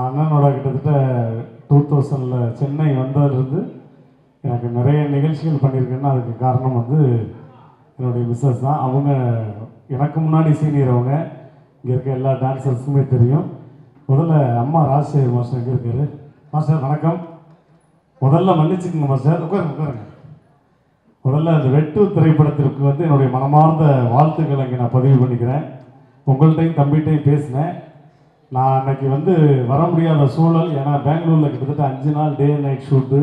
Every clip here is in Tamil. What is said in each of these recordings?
அண்ணனோட கிட்டத்தட்ட டூ தௌசண்டில் சென்னை வந்ததுலேருந்து எனக்கு நிறைய நிகழ்ச்சிகள் பண்ணியிருக்கேன்னா அதுக்கு காரணம் வந்து என்னுடைய மிஸ்ஸஸ் தான். அவங்க எனக்கு முன்னாடி சீனியர் அவங்க. இங்கே இருக்க எல்லா டான்ஸர்ஸுமே தெரியும். முதல்ல அம்மா ராஜசேகர் மாஸ்டர் எங்கே இருக்காரு? மாஸ்டர் வணக்கம். முதல்ல மன்னிச்சுக்கோங்க மாஸ்டர். உட்காருங்க உட்காருங்க. முதல்ல அந்த வெட்டு திரைப்படத்திற்கு வந்து என்னுடைய மனமார்ந்த வாழ்த்துக்களை இங்கே நான் பதிவு பண்ணிக்கிறேன். உங்கள்கிட்டையும் தம்பிகிட்டையும் பேசினேன். நான் அன்னைக்கு வந்து வர முடியாத சூழல் ஏன்னா பெங்களூரில் கிட்டத்தட்ட அஞ்சு நாள் day night shoot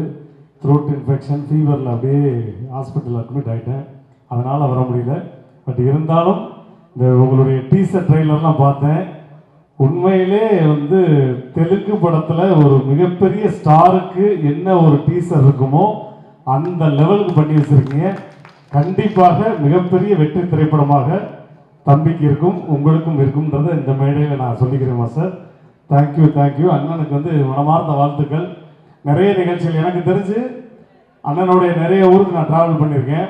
throat infection ஃபீவரில் அப்படியே ஹாஸ்பிட்டலில் அட்மிட் ஆகிட்டேன் அதனால் வர முடியல. பட் இருந்தாலும் இந்த உங்களுடைய டீசர் ட்ரெய்லர்லாம் பார்த்தேன். உண்மையிலே வந்து தெலுங்கு படத்தில் ஒரு மிகப்பெரிய ஸ்டாருக்கு என்ன ஒரு டீசர் இருக்குமோ அந்த லெவலுக்கு பண்ணி வச்சுருக்கீங்க. கண்டிப்பாக மிகப்பெரிய வெற்றி திரைப்படமாக தம்பிக்கு இருக்கும் உங்களுக்கும் இருக்கும்ன்றதை இந்த மேடையில் நான் சொல்லிக்கிறேன் மாஸ்டர் தேங்க்யூ தேங்க்யூ அண்ணனுக்கு வந்து மனமார்ந்த வாழ்த்துக்கள். நிறைய நிகழ்ச்சிகள் எனக்கு தெரிஞ்சு அண்ணனுடைய நிறைய ஊருக்கு நான் ட்ராவல் பண்ணியிருக்கேன்.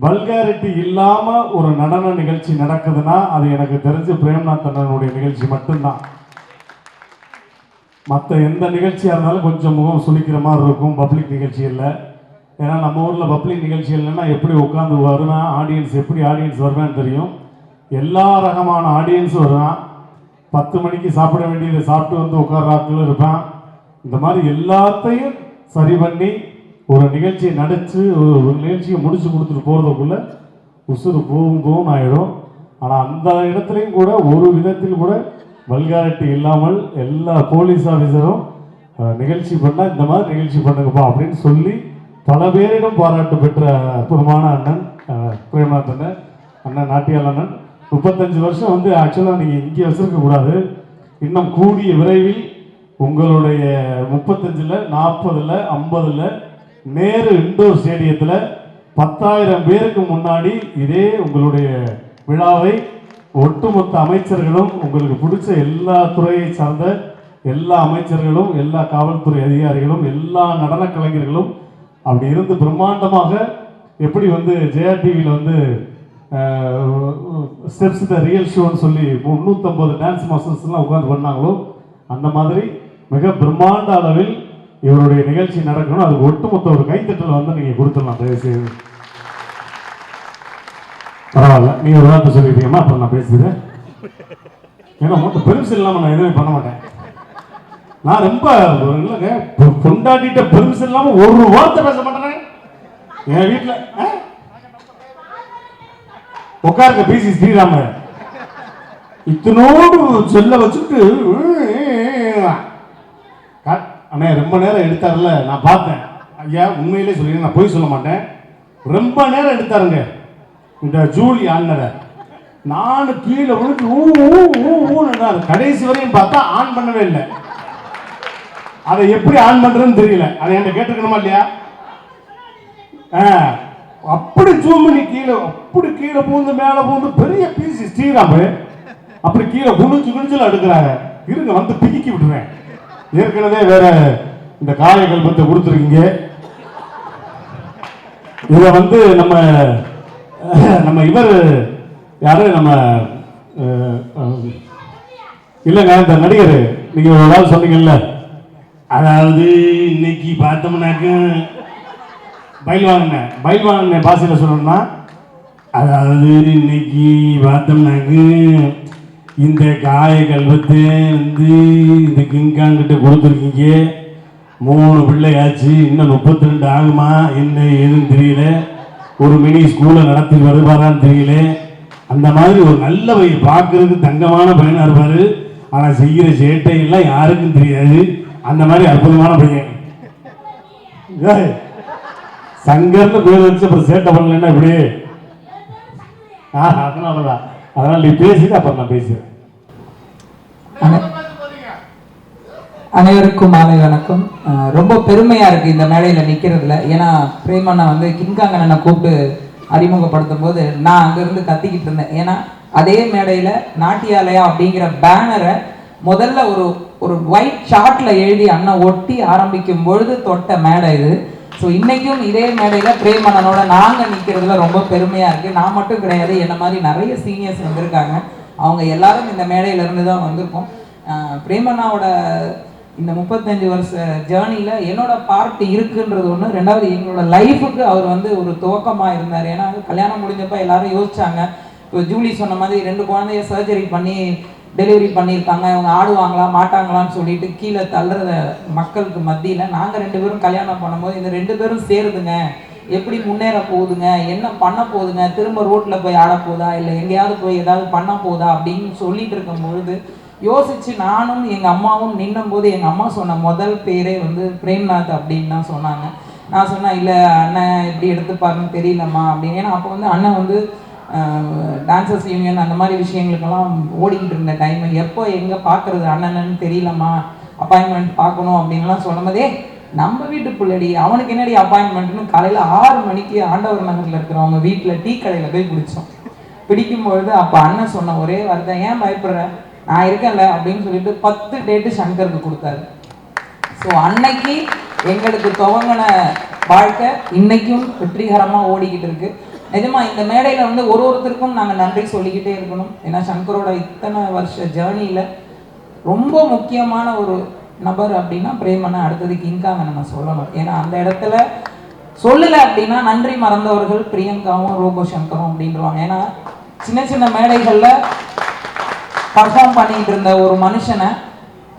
வல்காரிட்டி இல்லாமல் ஒரு நடன நிகழ்ச்சி நடக்குதுன்னா அது எனக்கு தெரிஞ்சு பிரேம்நாத் அண்ணனுடைய நிகழ்ச்சி மட்டும்தான். மற்ற எந்த நிகழ்ச்சியாக இருந்தாலும் கொஞ்சம் முகம் சுளிக்கிற மாதிரி இருக்கும் பப்ளிக் இல்லை. ஏன்னா நம்ம ஊரில் பப்ளிக் நிகழ்ச்சிகள்னா எப்படி உட்காந்து வருவேன் ஆடியன்ஸ் எப்படி ஆடியன்ஸ் வருவேன்னு தெரியும். எல்லா ரகமான ஆடியன்ஸும் வருவான். பத்து மணிக்கு சாப்பிட வேண்டியதை சாப்பிட்டு வந்து உட்கார்றாக்களும் இருப்பேன் இருப்பான். இந்த மாதிரி எல்லாத்தையும் சரி பண்ணி ஒரு நிகழ்ச்சியை நடித்து ஒரு ஒரு நிகழ்ச்சியை முடிச்சு கொடுத்துட்டு போகிறதுக்குள்ள உசுறு போகும் போகும் ஆயிடும். ஆனால் அந்த இடத்துலையும் கூட ஒரு விதத்தில் கூட வல்காரிட்டி இல்லாமல் எல்லா போலீஸ் ஆஃபீஸரும் நிகழ்ச்சி பண்ணால் இந்த மாதிரி நிகழ்ச்சி பண்ணுங்கப்பா அப்படின்னு சொல்லி பல பேரிடம் பாராட்டு பெற்ற அற்புதமான அண்ணன் அஹ், பிரேமநாத் அண்ணன் அண்ணன் நாட்டியால் அண்ணன். முப்பத்தஞ்சு வருஷம் வந்து ஆக்சுவலாக நீங்கள் இங்கே வச்சிருக்க கூடாது. இன்னும் கூடிய விரைவில் உங்களுடைய முப்பத்தஞ்சில் நாற்பதில் ஐம்பதில் நேரு இண்டோர் ஸ்டேடியத்தில் பத்தாயிரம் பேருக்கு முன்னாடி இதே உங்களுடைய விழாவை ஒட்டுமொத்த அமைச்சர்களும் உங்களுக்கு பிடிச்ச எல்லா துறையை சார்ந்த எல்லா அமைச்சர்களும் எல்லா காவல்துறை அதிகாரிகளும் எல்லா நடன கலைஞர்களும் அப்படி இருந்து பிரம்மாண்டமாக எப்படி வந்து ஜெயா டிவியில் வந்து ஸ்டெப்ஸ் த ரியல் ஷோன்னு சொல்லி முந்நூற்றம்பது டான்ஸ் மாஸ்டர்ஸ்லாம் உட்காந்து பண்ணாங்களோ அந்த மாதிரி மிக பிரம்மாண்ட அளவில் இவருடைய நிகழ்ச்சி நடக்கணும் அதுக்கு ஒட்டுமொத்த ஒரு கைத்தட்டல் வந்து நீங்கள் கொடுத்துடலாம் தயவுசெய்து. பரவாயில்ல நீங்கள் ஒரு வார்த்தை சொல்லிட்டீங்கம்மா அப்புறம் நான் பேசுகிறேன் ஏன்னா மொத்தம் பெருசு இல்லாமல் நான் எதுவுமே பண்ண மாட்டேன். நான் ரொம்ப இல்லைங்க கொண்டாடிட்ட பொண்டாட்டிட்ட இல்லாமல் ஒரு வார்த்தை பேச மாட்டேனே. என் வீட்டில் உட்காருங்க பிசி ஸ்ரீராம இத்தனோடு செல்ல வச்சுட்டு அண்ணே ரொம்ப நேரம் எடுத்தார்ல நான் பார்த்தேன். ஐயா உண்மையிலே சொல்லி நான் போய் சொல்ல மாட்டேன். ரொம்ப நேரம் எடுத்தாருங்க. இந்த ஜூலி ஆண்டரை. நான் கீழே விழுந்து ஊ ஊ ஊ ஊன்னு கடைசி வரையும் பார்த்தா ஆன் பண்ணவே இல்லை. அதை எப்படி ஆன் பண்றதுன்னு தெரியல. அதை என்கிட்ட கேட்டுக்கணுமா இல்லையா? அப்படி ஜூம் பண்ணி கீழே அப்படி கீழே பூந்து மேலே பூந்து பெரிய பீஸ் ஸ்ரீராமு அப்படி கீழே குனிஞ்சு குனிஞ்சல் அடுக்கிறாங்க இருங்க வந்து பிக்கி விட்டுறேன். ஏற்கனவே வேற இந்த காய கல்பத்தை கொடுத்துருக்கீங்க. இதை வந்து நம்ம நம்ம இவர் யாரு? நம்ம இல்லைங்க இந்த நடிகர். நீங்க ஏதாவது சொன்னீங்கல்ல. அதாவது இன்னைக்கு பார்த்தோம்னாக்க பயில்வாங்க பயில்வாங்க பாசையில் சொல்லணும்னா அதாவது இன்னைக்கு பார்த்தோம்னாக்க இந்த காய கல்வத்தை வந்து இந்த கிங்காங்கிட்ட கொடுத்துருக்கீங்க. மூணு பிள்ளையாச்சு இன்னும் முப்பத்தி ரெண்டு ஆகுமா என்ன ஏதுன்னு தெரியல. ஒரு மினி ஸ்கூலை நடத்தி வருவாரான்னு தெரியல. அந்த மாதிரி ஒரு நல்ல பையன் பார்க்கறதுக்கு தங்கமான பையனாக இருப்பார். ஆனால் செய்கிற சேட்டை எல்லாம் யாருக்கும் தெரியாது. அந்த மாதிரி அற்புதமான பையன். ஏய், சங்கர்னு பேர் வச்சு அப்புறம் சேட்டை பண்ணலன்னா இப்படி? ஆ அதனாலதான் அதனால நீ பேசிட்டு அப்புறம் நான் பேசுறேன். அனை- அனைவருக்கும் மாலை வணக்கம். ரொம்ப பெருமையாக இருக்குது இந்த மேடையில் நிற்கிறதுல ஏன்னா பிரேமண்ணா வந்து கிங்காங்கண்ணனை கூப்பிட்டு அறிமுகப்படுத்தும் போது நான் அங்கேருந்து கத்திக்கிட்டு இருந்தேன். ஏன்னா அதே மேடையில் நாட்டியாலயா அப்படிங்கிற பேனரை முதல்ல ஒரு ஒரு ஒயிட் சார்ட்ல எழுதி அண்ணன் ஒட்டி ஆரம்பிக்கும் பொழுது தொட்ட மேடை இது. ஸோ இன்றைக்கும் இதே மேடையில் பிரேமண்ணனோட நாங்கள் நிற்கிறதுல ரொம்ப பெருமையாக இருக்குது நான் மட்டும் கிடையாது என்ன மாதிரி நிறைய சீனியர்ஸ் வந்திருக்காங்க. அவங்க எல்லாரும் இந்த மேடையிலேருந்து தான் வந்திருக்கோம். ஆஹ் பிரேமண்ணாவோட இந்த முப்பத்தஞ்சு வருஷ ஜேர்னியில் என்னோட பார்ட் இருக்குன்றது ஒன்று ரெண்டாவது எங்களோட லைஃபுக்கு அவர் வந்து ஒரு துவக்கமாக இருந்தார். ஏன்னா கல்யாணம் முடிஞ்சப்போ எல்லாரும் யோசிச்சாங்க. இப்போ ஜூலி சொன்ன மாதிரி ரெண்டு குழந்தைய சர்ஜரி பண்ணி டெலிவரி பண்ணியிருக்காங்க இவங்க ஆடுவாங்களா மாட்டாங்களான்னு சொல்லிட்டு கீழே தள்ளுறத மக்களுக்கு மத்தியில் நாங்கள் ரெண்டு பேரும் கல்யாணம் பண்ணும்போது இந்த ரெண்டு பேரும் சேருதுங்க. எப்படி முன்னேற போகுதுங்க? என்ன பண்ண போகுதுங்க? திரும்ப ரோட்டில் போய் ஆட போதா? இல்லை எங்கேயாவது போய் ஏதாவது பண்ண போதா? அப்படின்னு சொல்லிட்டு இருக்கும் பொழுது யோசிச்சு நானும் எங்கள் அம்மாவும் நின்னும்போது எங்கள் அம்மா சொன்ன முதல் பேரே வந்து பிரேம்நாத் அப்படின்னு தான் சொன்னாங்க. நான் சொன்னேன் இல்லை அண்ணன் எப்படி எடுத்துப்பாருன்னு தெரியலம்மா அப்படின்னு. ஏன்னா அப்போ வந்து அண்ணன் வந்து டான்சர்ஸ் யூனியன் அந்த மாதிரி விஷயங்களுக்கெல்லாம் ஓடிக்கிட்டு இருந்த டைம் எப்போ எங்கே பார்க்கறது அண்ணனன்னு தெரியலம்மா. அப்பாயின்மெண்ட் பார்க்கணும் அப்படின்லாம் சொல்லும்போதே நம்ம வீட்டு பிள்ளடி அவனுக்கு என்னடி அப்பாயின்மெண்ட்னு காலையில் ஆறு மணிக்கு ஆண்டவர் நகரில் இருக்கிறவங்க வீட்டில் டீ கடையில் போய் பிடிச்சோம் பிடிக்கும்பொழுது அப்போ அண்ணன் சொன்ன ஒரே வார்த்தை ஏன் பயப்படுற? நான் இருக்கேன்ல அப்படின்னு சொல்லிட்டு பத்து டேட்டு சங்கருக்கு கொடுத்தாரு. ஸோ அன்னைக்கு எங்களுக்கு துவங்கின வாழ்க்கை இன்னைக்கும் வெற்றிகரமாக ஓடிக்கிட்டு இருக்கு. நிஜமா இந்த மேடையில் வந்து ஒரு ஒருத்தருக்கும் நாங்கள் நன்றி சொல்லிக்கிட்டே இருக்கணும். ஏன்னா சங்கரோட இத்தனை வருஷ ஜேர்னியில் ரொம்ப முக்கியமான ஒரு நபர் அப்படின்னா பிரேமனை அடுத்தது கிங்காங்க நம்ம சொல்லணும். ஏன்னா அந்த இடத்துல சொல்லலை அப்படின்னா நன்றி மறந்தவர்கள் பிரியங்காவும் ரோபோ சங்கரும் அப்படின்றவாங்க. ஏன்னா சின்ன சின்ன மேடைகளில் பர்ஃபார்ம் பண்ணிட்டு இருந்த ஒரு மனுஷனை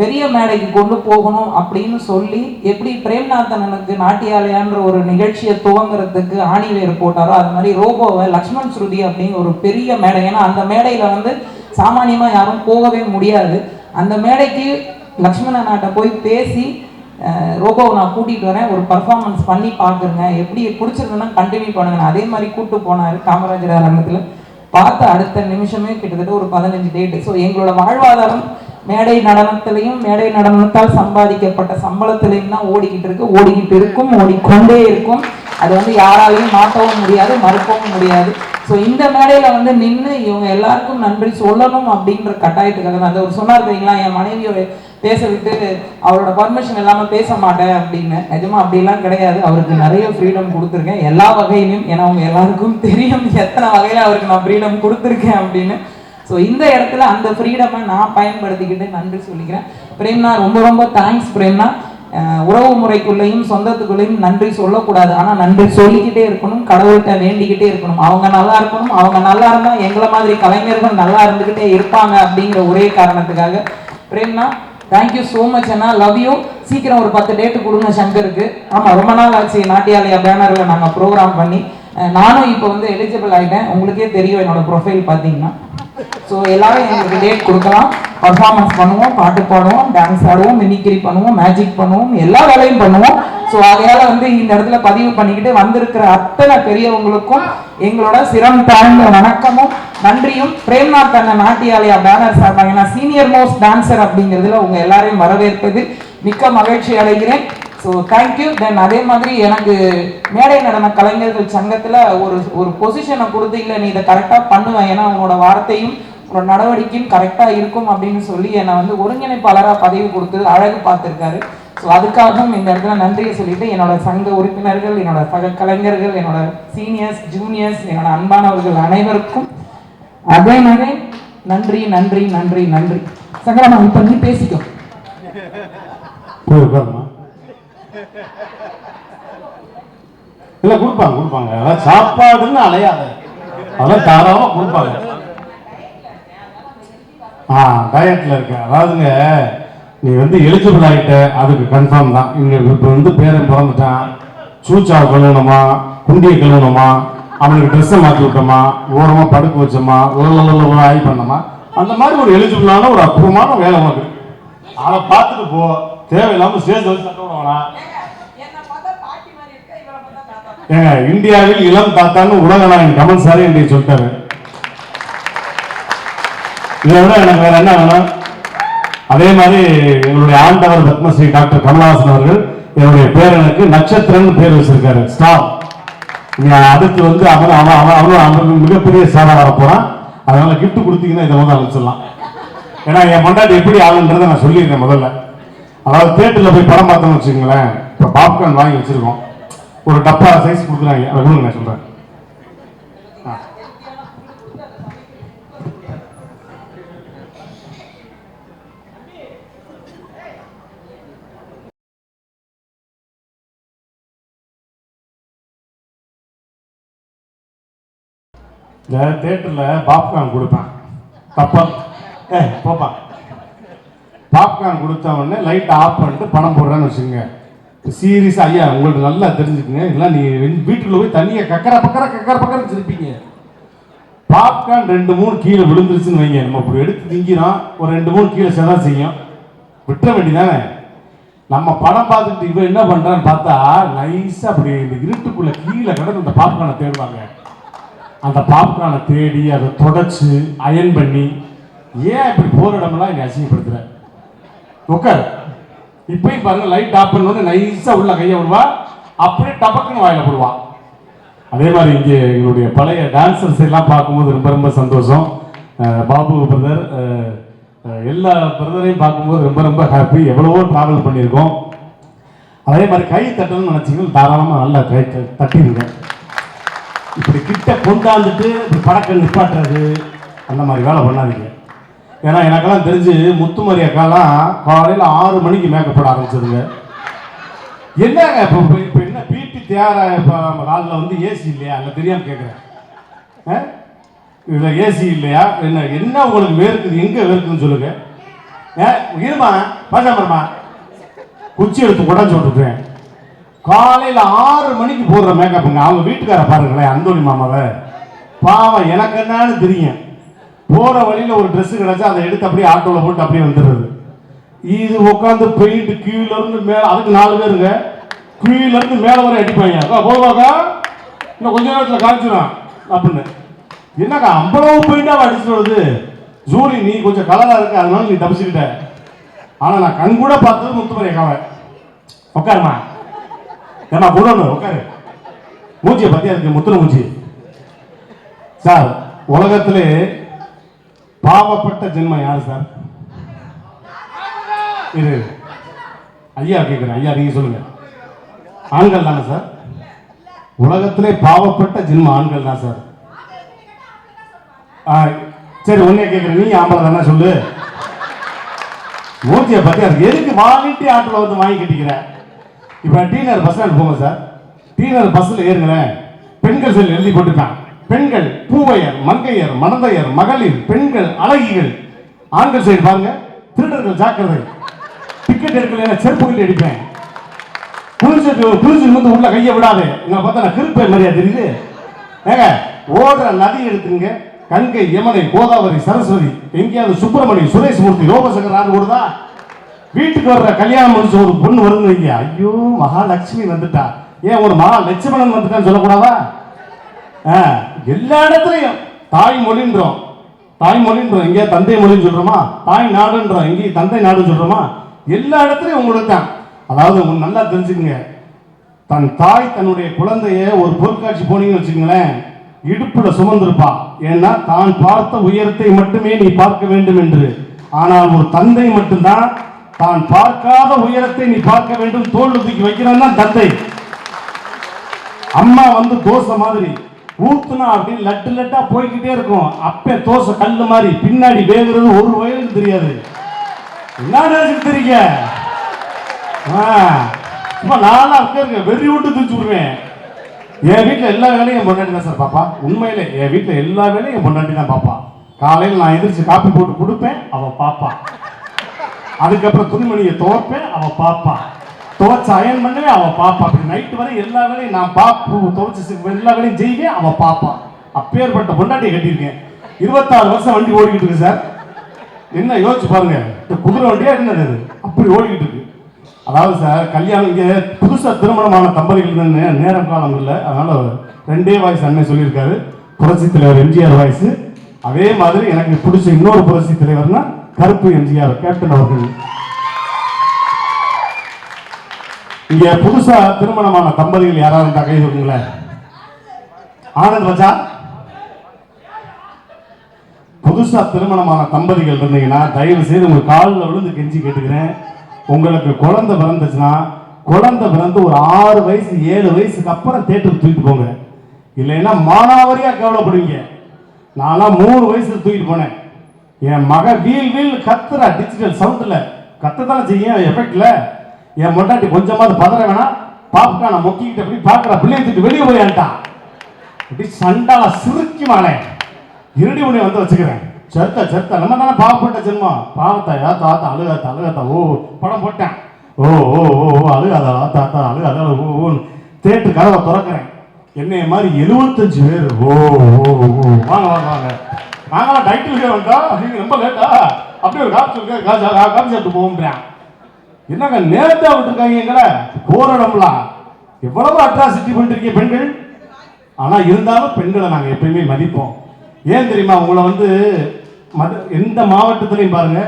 பெரிய மேடைக்கு கொண்டு போகணும் அப்படின்னு சொல்லி எப்படி பிரேம்நாதனனுக்கு நாட்டியாலயான்ற ஒரு நிகழ்ச்சியை துவங்குறதுக்கு ஆணிவேர் போட்டாரோ அது மாதிரி ரோபோவை லக்ஷ்மண் ஸ்ருதி அப்படின்னு ஒரு பெரிய மேடை. ஏன்னா அந்த மேடையில் வந்து சாமானியமாக யாரும் போகவே முடியாது. அந்த மேடைக்கு லக்ஷ்மண நாட்டை போய் பேசி ரோபோவை நான் கூட்டிகிட்டு வரேன். ஒரு பர்ஃபார்மன்ஸ் பண்ணி பார்க்குறேங்க எப்படி பிடிச்சிருந்ததுன்னா கண்டினியூ பண்ணுங்க. அதே மாதிரி கூட்டு போனார் காமராஜர் அரங்கத்தில் பார்த்த அடுத்த நிமிஷமே கிட்டத்தட்ட ஒரு பதினஞ்சு டேட்டு ஸோ எங்களோட வாழ்வாதாரம் மேடை நடனத்திலையும் மேடை நடனத்தால் சம்பாதிக்கப்பட்ட சம்பளத்திலையும் தான் ஓடிக்கிட்டு இருக்கு. ஓடிக்கிட்டு இருக்கும் ஓடிக்கொண்டே இருக்கும். அது வந்து யாராலையும் மாற்றவும் முடியாது மறுக்கவும் முடியாது. ஸோ இந்த மேடையில் வந்து நின்று இவங்க எல்லாருக்கும் நன்றி சொல்லணும் அப்படின்ற கட்டாயத்துக்காக தான் ஒரு சொன்னார் தெரியுங்களா? என் மனைவியோட பேச விட்டு அவரோட பர்மிஷன் இல்லாமல் பேச மாட்டேன் அப்படின்னு. நிஜமா அப்படிலாம் கிடையாது. அவருக்கு நிறைய ஃப்ரீடம் கொடுத்துருக்கேன். எல்லா வகையிலையும் ஏன்னா அவங்க எல்லாருக்கும் தெரியும் எத்தனை வகையில் அவருக்கு நான் ஃப்ரீடம் கொடுத்துருக்கேன் அப்படின்னு. ஸோ இந்த இடத்துல அந்த ஃப்ரீடமை நான் பயன்படுத்திக்கிட்டு நன்றி சொல்லிக்கிறேன். பிரேம்னா ரொம்ப ரொம்ப தேங்க்ஸ் பிரேம்னா. உறவு முறைக்குள்ளேயும் சொந்தத்துக்குள்ளேயும் நன்றி சொல்லக்கூடாது. ஆனால் நன்றி சொல்லிக்கிட்டே இருக்கணும் கடவுள்கிட்ட வேண்டிக்கிட்டே இருக்கணும். அவங்க நல்லா இருக்கணும் அவங்க நல்லா இருந்தால் எங்களை மாதிரி கலைஞர்கள் நல்லா இருந்துக்கிட்டே இருப்பாங்க அப்படிங்கிற ஒரே காரணத்துக்காக. பிரேம்னா தேங்க்யூ ஸோ மச் அண்ணா. லவ் யூ சீக்கிரம் ஒரு பத்து டேட்டு கொடுங்க சங்கருக்கு. ஆமாம் ரொம்ப நாள் ஆச்சு நாட்டியாலயா பேனரில் நாங்கள் ப்ரோக்ராம் பண்ணி. நானும் இப்போ வந்து எலிஜிபிள் ஆகிட்டேன் உங்களுக்கே தெரியும் என்னோட ப்ரொஃபைல் பார்த்தீங்கன்னா. ஸோ எல்லாரும் எங்களுக்கு டேட் கொடுக்கலாம். பர்ஃபார்மன்ஸ் பண்ணுவோம் பாட்டு பாடுவோம் டான்ஸ் ஆடுவோம் மினிக்கிரி பண்ணுவோம் மேஜிக் பண்ணுவோம் எல்லா வேலையும் பண்ணுவோம். ஸோ அதையால வந்து இந்த இடத்துல பதிவு பண்ணிக்கிட்டு வந்திருக்கிற அத்தனை பெரியவங்களுக்கும் எங்களோட சிரம் தாழ்ந்த வணக்கமும் நன்றியும். பிரேம்நாத் அண்ணன் நாட்டியாலயா பேனர் சார்பாக ஏன்னா சீனியர் மோஸ்ட் டான்சர் அப்படிங்கிறதுல உங்க எல்லாரையும் வரவேற்பது மிக்க மகிழ்ச்சி அடைகிறேன். ஸோ தேங்க்யூ தென் அதே மாதிரி எனக்கு மேடை நடன கலைஞர்கள் சங்கத்தில் ஒரு ஒரு பொசிஷனை கொடுத்து இல்லை நீ இதை கரெக்டாக பண்ணுவேன் ஏன்னா அவங்களோட வார்த்தையும் ஒரு நடவடிக்கையும் கரெக்டாக இருக்கும் அப்படின்னு சொல்லி என்னை வந்து ஒருங்கிணைப்பாளராக பதவி கொடுத்து அழகு பார்த்துருக்காரு. ஸோ அதுக்காகவும் இந்த இடத்துல நன்றியை சொல்லிட்டு என்னோட சங்க உறுப்பினர்கள் என்னோட சக கலைஞர்கள் என்னோட சீனியர்ஸ் ஜூனியர்ஸ் என்னோட அன்பானவர்கள் அனைவருக்கும் அதே மாதிரி நன்றி நன்றி நன்றி நன்றி. சங்கரமா இப்போ நீ பேசிக்கோ. போய் இல்ல கொடுப்பாங்க கொடுப்பாங்க. அதான் சாப்பாடுன்னு அலையாத. அதெல்லாம் தாராளமா கொடுப்பாங்க. ஆ டயட்ல இருக்க. அதாவதுங்க நீ வந்து எலிஜிபிள் ஆகிட்ட அதுக்கு கன்ஃபார்ம் தான். இங்க இப்போ வந்து பேரன் பிறந்துட்டான். சூச்சா கழுவணுமா? குண்டியை கழுவணுமா? அவனுக்கு ட்ரெஸ்ஸை மாற்றி விட்டோமா? ஓரமா படுக்க வச்சோமா? உள்ள ஆய் பண்ணோமா? அந்த மாதிரி ஒரு எலிஜிபிளான ஒரு அற்புதமான வேலை உனக்கு. அதை பார்த்துட்டு போ. தேவையில்லாம சேர்ந்து வந்து சண்டை வேணாம் ஏங்க இந்தியாவில் இளம் தாத்தான்னு உலகநாயகன் கமல் சாரே இன்றைய சொல்லிட்டாரு. இதை விட எனக்கு வேற என்ன வேணும்? அதே மாதிரி எங்களுடைய ஆண்டவர் பத்மஸ்ரீ டாக்டர் கமலஹாசன் அவர்கள் என்னுடைய பேர் எனக்கு நட்சத்திரம்னு பேர் வச்சிருக்காரு. ஸ்டார் அடுத்து வந்து அவன் அவன் அவன் அவனும் அவனுக்கு மிகப்பெரிய ஸ்டாரா வரப்போறான். அதனால கிஃப்ட் கொடுத்தீங்கன்னா இதை வந்து அழைச்சிடலாம் ஏன்னா என் மண்டாட்டி எப்படி ஆகுன்றதை நான் சொல்லியிருக்கேன் முதல்ல. அதாவது தேட்டரில் போய் படம் பார்த்தோம்னு வச்சுக்கோங்களேன் இப்போ பாப்கார்ன் வாங்கி வச்சுருக்கோம். ஒரு டப்பா சைஸ் கொடுக்குறாங்க. அதை கொடுங்க நான் சொல்கிறேன் இந்த தேட்டரில் பாப்கார்ன் கொடுப்பேன். தப்பா. ஏ போப்பா. பாப்கார்ன் கொடுத்த உடனே லைட் ஆஃப் பண்ணிட்டு பணம் போடுறேன்னு வச்சுக்கோங்க. சீரியஸாக ஐயா உங்களுக்கு நல்லா தெரிஞ்சுக்குங்க. இல்லை நீ வீட்டுக்குள்ளே போய் தண்ணியை கக்கர பக்கர கக்கர பக்கரை வச்சுருப்பீங்க பாப்கார்ன் ரெண்டு மூணு கீழே விழுந்துருச்சுன்னு வைங்க. நம்ம இப்படி எடுத்து திங்கிறோம். ஒரு ரெண்டு மூணு கீழே செதா செய்யும். விட்டுற வேண்டிதானே நம்ம படம் பார்த்துட்டு இவன் என்ன பண்ணுறான்னு பார்த்தா நைஸாக அப்படி இந்த இருட்டுக்குள்ளே கீழே கிடந்து அந்த பாப்கார்னை தேடுவாங்க. அந்த பாப்கார்னை தேடி அதை தொடச்சி அயன் பண்ணி ஏன் இப்படி போகிற இடமெல்லாம் என்னை அசிங்கப்படுத்துகிறேன் உட்கார். இப்பயும் பாருங்க லைட் ஆஃப் பண்ணோன்னு நைஸா உள்ள கையை விடுவா அப்படியே டபக்குன்னு வாயில போடுவா. அதே மாதிரி இங்கே எங்களுடைய பழைய டான்சர்ஸ் எல்லாம் பார்க்கும்போது ரொம்ப ரொம்ப சந்தோஷம். பாபு பிரதர் எல்லா பிரதரையும் பார்க்கும்போது ரொம்ப ரொம்ப ஹாப்பி எவ்வளவோ ட்ராவல் பண்ணியிருக்கோம். அதே மாதிரி கை தட்டணும்னு நினச்சிங்கன்னா தாராளமாக நல்லா கை த- தட்டிடுங்க. இப்படி கிட்ட கொண்டாந்துட்டு இப்படி படக்க நிப்பாட்டுறது அந்த மாதிரி வேலை பண்ணாதீங்க. ஏன்னா எனக்கெல்லாம் தெரிஞ்சு முத்துமாரி அக்காலாம் காலையில் ஆறு மணிக்கு மேக்கப்பட ஆரம்பிச்சதுங்க. என்னங்க இப்போ இப்போ என்ன பிடி தேர இப்போ காலில் வந்து ஏசி இல்லையா? அங்கே தெரியாமல் கேட்குறேன் இதில் ஏசி இல்லையா? என்ன என்ன உங்களுக்கு வேர்க்குது? எங்கே வேர்க்குதுன்னு சொல்லுங்க. இருமா? பாசாமரமா குச்சி எடுத்து உடஞ்சு விட்டுருக்கேன் காலையில் ஆறு மணிக்கு போடுற மேக்கப்புங்க அவங்க வீட்டுக்கார பாருங்களேன் அந்தோணி மாமாவை. பாவம் எனக்கு என்னன்னு தெரியும். போகிற வழியில் ஒரு ட்ரெஸ் கிடைச்சா அதை எடுத்து அப்படியே ஆட்டோவில் போட்டு அப்படியே வந்துடுறது. இது உட்காந்து பெயிண்ட் கீழ இருந்து மேலே அதுக்கு நாலு பேருங்க கீழ இருந்து மேலே வர அடிப்பாங்க. போதுவாக்கா இன்னும் கொஞ்ச நேரத்தில் காய்ச்சிடும் அப்படின்னு. என்னக்கா அவ்வளவு பெயிண்டாக அடிச்சுட்டு வருது? ஜூரி நீ கொஞ்சம் கலராக இருக்க அதனால நீ தப்பிச்சுக்கிட்ட. ஆனால் நான் கண் கூட பார்த்தது முத்துமலை கவலை உட்காருமா ஏமா குடோன்னு உட்காரு. மூச்சியை பத்தியா இருக்கு முத்துன மூச்சி சார் உலகத்திலே பாவப்பட்ட ஜென்மம் யார் சார்? இரு. ஐயா கேட்குறேன் ஐயா நீங்க சொல்லுங்க. ஆண்கள் தானே சார்? உலகத்திலே பாவப்பட்ட ஜென்மம் ஆண்கள் தான் சார். ஆ, சரி உன்னே கேட்குறேன் நீ ஆம்பளை தானே சொல்லு. மூர்த்தியை பத்தி அதுக்கு எதுக்கு வாங்கிட்டு ஆட்டோல வந்து வாங்கி கட்டிக்கிற? இப்போ டீனர் பஸ் ஸ்டாண்ட் போங்க சார். டீனர் பஸ்ஸில் ஏறுங்களேன். பெண்கள் செல் எழுதி போட்டுருக்கான். பெண்கள் பூவையர் மங்கையர் மணந்தையர் மகளிர் பெண்கள் அழகிகள். ஆண்கள் சைடு பாருங்க திருடர்கள் ஜாக்கிரதை. டிக்கெட் எடுக்கல செருப்பு கட்டி அடிப்பேன். புரிஞ்சு புரிஞ்சு வந்து உள்ள கையை விடாது. இங்க பார்த்தா நான் கிருப்பை மாதிரியா தெரியுது? ஏங்க ஓடுற நதி எடுத்துங்க கங்கை யமனை கோதாவரி சரஸ்வதி எங்கேயாவது சுப்பிரமணியம் சுரேஷ்மூர்த்தி ரோபசங்கர் ஆறு ஓடுதா? வீட்டுக்கு வர்ற கல்யாணம் முடிச்ச ஒரு பொண்ணு வருங்க ஐயோ மகாலட்சுமி வந்துட்டா. ஏன் ஒரு மகாலட்சுமணன் வந்துட்டான்னு சொல்லக்கூடாதா? எல்லா இடத்துலையும். தாய்மொழின்றோம் தாய்மொழின்றோம் எங்கேயா தந்தை மொழின்னு சொல்கிறோமா தாய் நாடுன்றோம். எங்கேயும் தந்தை நாடுன்னு சொல்கிறோமா எல்லா இடத்துலையும் உங்களுக்கு தான். அதாவது உங்களுக்கு நல்லா தெரிஞ்சுக்கங்க. தன் தாய் தன்னுடைய குழந்தைய ஒரு பொருட்காட்சி போனீங்கன்னு வச்சுக்கங்களேன். இடுப்பில் சுமந்திருப்பா. ஏன்னா தான் பார்த்த உயரத்தை மட்டுமே நீ பார்க்க வேண்டும் என்று. ஆனால் ஒரு தந்தை மட்டும்தான் தான் பார்க்காத உயரத்தை நீ பார்க்க வேண்டும். தோல் தூக்கி வைக்கிறான் தான் தந்தை. அம்மா வந்து தோசை மாதிரி. ஊத்துனா அப்படின்னு லட்டு லட்டா போய்க்கிட்டே இருக்கும். அப்பே தோசை கல்லு மாதிரி பின்னாடி வேகிறது ஒரு வயலுக்கு தெரியாது. என்ன நினைச்சுட்டு தெரியுங்க ஆ, சும்மா நானா வெறி விட்டு தூச்சு விடுவேன். என் வீட்டில் எல்லா வேலையும் என் பொண்டாட்டி தான் சார் பாப்பா. உண்மையிலே என் வீட்டில் எல்லா வேலையும் என் பொண்டாட்டி தான் பாப்பா. காலையில் நான் எதிர்த்து காப்பி போட்டு கொடுப்பேன் அவ பாப்பா. அதுக்கப்புறம் துணிமணியை துவப்பேன் அவ பாப்பா. துவைச்சு அயன் பண்ணவே அவள் பாப்பா. அப்படி நைட்டு வரை எல்லா வேலையும் நான் பாப்பு துவைச்சு எல்லா வேலையும் செய்வேன் அவள் பாப்பா. அப்பேற்பட்ட பொண்டாட்டியை கட்டியிருக்கேன். இருபத்தாறு வருஷம் வண்டி ஓடிக்கிட்டு இருக்கு சார். என்ன யோசிச்சு பாருங்க இந்த குதிரை வண்டியா என்னது அது அப்படி ஓடிக்கிட்டு இருக்கு. அதாவது சார் கல்யாணம் இங்கே புதுசாக திருமணமான தம்பதிகள் நேரம் காலம் இல்லை. அதனால ரெண்டே வாய்ஸ் அண்ணன் சொல்லியிருக்காரு. புரட்சி தலைவர் எம்ஜிஆர் வாய்ஸ். அதே மாதிரி எனக்கு பிடிச்ச இன்னொரு புரட்சி தலைவர்னா கருப்பு எம்ஜிஆர் கேப்டன் அவர்கள். இங்க புதுசா திருமணமான தம்பதிகள் யாராவது இருந்தா கை சொல்லுங்களேன் ஆனந்த் ராஜா புதுசா திருமணமான தம்பதிகள் இருந்தீங்கன்னா தயவு செய்து உங்க காலில் விழுந்து கெஞ்சி கேட்டுக்கிறேன். உங்களுக்கு குழந்தை பிறந்துச்சுன்னா குழந்தை பிறந்து ஒரு ஆறு வயசு ஏழு வயசுக்கு அப்புறம் தேட்டருக்கு தூக்கிட்டு போங்க. இல்லைன்னா மானாவரியா கவலைப்படுவீங்க. நான்லாம் மூணு வயசுல தூக்கிட்டு போனேன். என் மக வீல் வீல் கத்துறா டிஜிட்டல் சவுண்ட்ல கத்ததானே செய்யும் எஃபெக்ட்ல என் மொட்டாட்டி கொஞ்சமாவது பதற வேணாம் நான் மொக்கிட்டு போய் பார்க்குற பிள்ளைய தூக்கி வெளியே போயான்ட்டான் அப்படி சண்டால சிறுக்கி மாலை இருடி உன்னை வந்து வச்சுக்கிறேன். செத்த செத்த. நம்ம தானே பாவப்பட்ட ஜென்மம். பாவத்தா யா தாத்தா அழுகாத்தா அழுகாத்தா ஓ படம் போட்டேன். ஓ ஓ ஓ ஓ அழுகாதா தாத்தா அழுகாதா ஓ ஓ தேட்டு கதவை திறக்கிறேன். என்னைய மாதிரி எழுபத்தஞ்சு பேர். ஓ ஓ ஓ வாங்க வாங்க வாங்க. நாங்களாம் டைட்டில் வந்தோம் நீங்க ரொம்ப லேட்டா அப்படியே ஒரு காப்பி சொல்லுங்க. காசு காப்பி சாப்பிட்டு போகும்ன்றேன் என்னங்க நேரத்தை விட்டுருக்காங்க எங்களை? போராடம்லாம் எவ்வளவு அட்ராசிட்டி பண்ணிருக்கீங்க பெண்கள்? ஆனால் இருந்தாலும் பெண்களை நாங்கள் எப்பயுமே மதிப்போம். ஏன் தெரியுமா? உங்களை வந்து மத எந்த மாவட்டத்துலையும் பாருங்க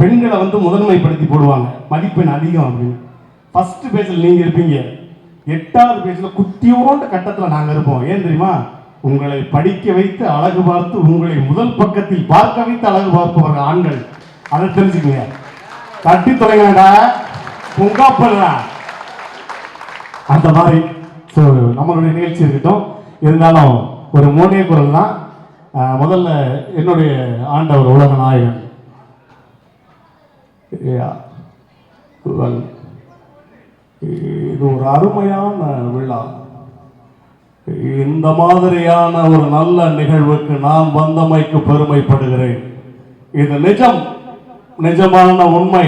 பெண்களை வந்து முதன்மைப்படுத்தி போடுவாங்க. மதிப்பெண் அதிகம் அப்படின்னு. ஃபர்ஸ்ட் பேஜில் நீங்கள் இருப்பீங்க. எட்டாவது பேஜில் குட்டியோண்ட கட்டத்தில் நாங்கள் இருப்போம். ஏன் தெரியுமா? உங்களை படிக்க வைத்து அழகு பார்த்து உங்களை முதல் பக்கத்தில் பார்க்க வைத்து அழகு பார்ப்பவர்கள் ஆண்கள். அதை தெரிஞ்சுக்கங்க. தட்டி தொலைங்கடா. பொங்காப்பல்றா அந்த மாதிரி ஸோ நம்மளுடைய நிகழ்ச்சி இருக்கட்டும். இருந்தாலும் ஒரு மூணே குரல் தான். முதல்ல என்னுடைய ஆண்டவர் உலக நாயகன். இது ஒரு அருமையான விழா. இந்த மாதிரியான ஒரு நல்ல நிகழ்வுக்கு நான் வந்தமைக்கு பெருமைப்படுகிறேன். இது நிஜம். நிஜமான உண்மை.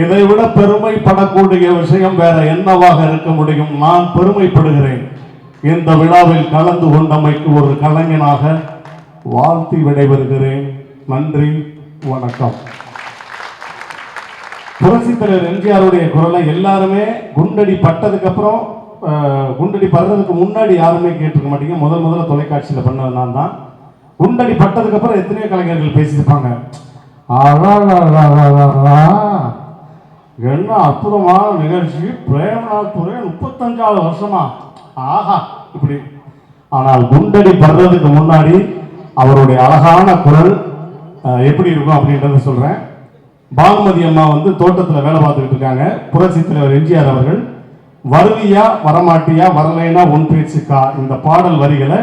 இதை விட பெருமைப்படக்கூடிய விஷயம் வேற என்னவாக இருக்க முடியும்? நான் பெருமைப்படுகிறேன். இந்த விழாவில் கலந்து கொண்டமைக்கு ஒரு கலைஞனாக வாழ்த்தி விடைபெறுகிறேன். நன்றி வணக்கம். புரட்சி தலைவர் எம்ஜிஆருடைய குரலை எல்லாருமே குண்டடி பட்டதுக்கு அப்புறம் குண்டடி படுறதுக்கு முன்னாடி யாருமே கேட்டிருக்க மாட்டீங்க. முதல் முதல்ல தொலைக்காட்சியில் பண்ணது நான் தான் குண்டடி பட்டதுக்கு அப்புறம் எத்தனையோ கலைஞர்கள் பேசியிருப்பாங்க. என்ன அற்புதமான நிகழ்ச்சி. பிரேமநாத் துறை முப்பத்தஞ்சாவது வருஷமா. ஆஹா இப்படி. ஆனால் குண்டடி படுறதுக்கு முன்னாடி அவருடைய அழகான குரல் எப்படி இருக்கும் அப்படின்றத சொல்றேன். பாகுமதி அம்மா வந்து தோட்டத்தில் வேலை பார்த்துக்கிட்டு இருக்காங்க. புரட்சி தலைவர் எம்ஜிஆர் அவர்கள் வருவியா வரமாட்டியா வரலைனா உன் பேச்சுக்கா இந்த பாடல் வரிகளை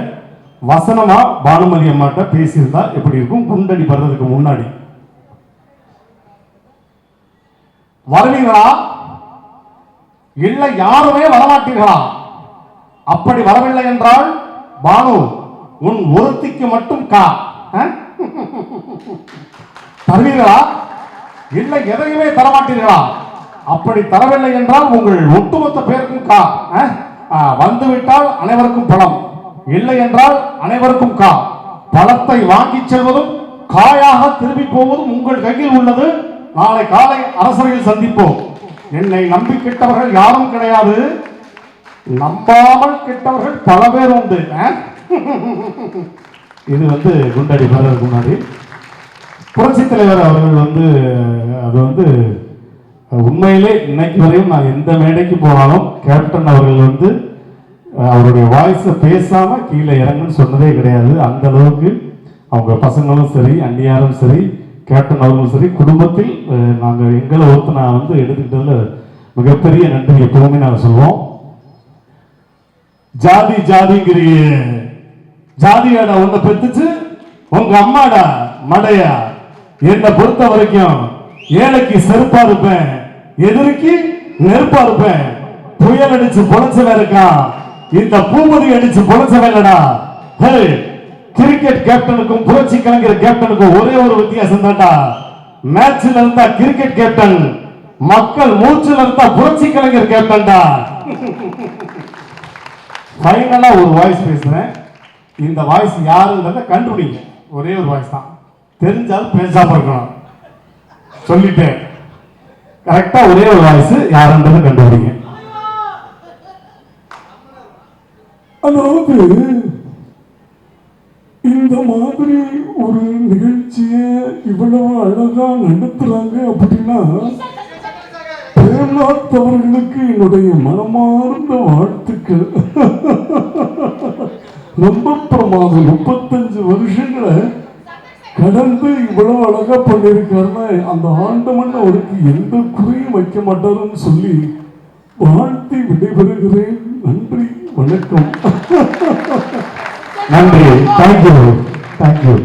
வசனமா பானுமதி அம்மாட்ட பேசியிருந்தா எப்படி இருக்கும்? குண்டடி படுறதுக்கு முன்னாடி. வருவீங்களா இல்லை யாருமே வரமாட்டீர்களா? அப்படி வரவில்லை என்றால் பானு உன் ஒருத்திக்கு மட்டும் கா. தருவீர்களா? இல்லை எதையுமே தரமாட்டீர்களா? அப்படி தரவில்லை என்றால் உங்கள் ஒட்டுமொத்த பேருக்கும் கா. ஆ, வந்துவிட்டால் அனைவருக்கும் பழம் இல்லை என்றால் அனைவருக்கும் கா. பழத்தை வாங்கிச் செல்வதும் காயாக திரும்பி போவதும் உங்கள் கையில் உள்ளது. நாளை காலை அரசவையில் சந்திப்போம். என்னை நம்பி கெட்டவர்கள் யாரும் கிடையாது. நம்பாமல் கெட்டவர்கள் பல பேர் உண்டு இது வந்து குண்டடி பரதுக்கு முன்னாடி. புரட்சி தலைவர் அவர்கள் வந்து அது வந்து உண்மையிலே இன்னைக்கு வரையும் நான் எந்த மேடைக்கு போனாலும் கேப்டன் அவர்கள் வந்து அவருடைய வாய்ஸை பேசாம கீழே இறங்குன்னு சொன்னதே கிடையாது. அந்த அளவுக்கு அவங்க பசங்களும் சரி அந்நியாரும் சரி கேப்டன் அவர்களும் சரி குடும்பத்தில் நாங்கள் நாங்க எங்களை ஒருத்த நான் வந்து எடுத்துக்கிட்டதில் மிகப்பெரிய நன்றி எப்பவுமே நாங்கள் சொல்லுவோம் ஜாதி ஜாதிங்கிறிய. ஜாதியாடா உன்னை பெத்துச்சு உங்க அம்மாடா மடையா என்னை பொறுத்த வரைக்கும் ஏழைக்கு செருப்பா இருப்பேன் எதிர்க்கு நெருப்பா இருப்பேன். புயல் அடிச்சு பொழைச்சவன் இருக்கான் இந்த பூமதி அடிச்சு பொழைச்சவன் இல்லடா கிரிக்கெட் கேப்டனுக்கும் புரட்சி கலைஞர் கேப்டனுக்கும் ஒரே ஒரு வித்தியாசம் தான்டா மேட்ச்ல இருந்தா கிரிக்கெட் கேப்டன் மக்கள் மூச்சுல இருந்தா புரட்சி கலைஞர் கேப்டன்டா ஃபைனலா ஒரு வாய்ஸ் பேசுறேன் இந்த வாய்ஸ் யாருன்றத கண்டுபிடிங்க ஒரே ஒரு வாய்ஸ் தான் தெரிஞ்சாலும் பேசாம இருக்கணும் சொல்லிட்டேன் கரெக்டா ஒரே ஒரு வாய்ஸ் யாருன்றதை கண்டுபிடிங்க அதாவது ஒரு நிகழ்ச்சியை இவ்வளவு அழகா நடத்துறாங்க அப்படின்னா பேராத்தவர்களுக்கு என்னுடைய மனமார்ந்த வாழ்த்துக்கள். ரொம்ப பிரமாதம். முப்பத்தஞ்சு வருஷங்களை கடந்து இவ்வளவு அழகா பண்ணியிருக்காருன்னா அந்த ஆண்டவன் அவருக்கு எந்த குறையும் வைக்க மாட்டாருன்னு சொல்லி வாழ்த்தி விடைபெறுகிறேன். நன்றி. வணக்கம். நன்றி. Thank you thank you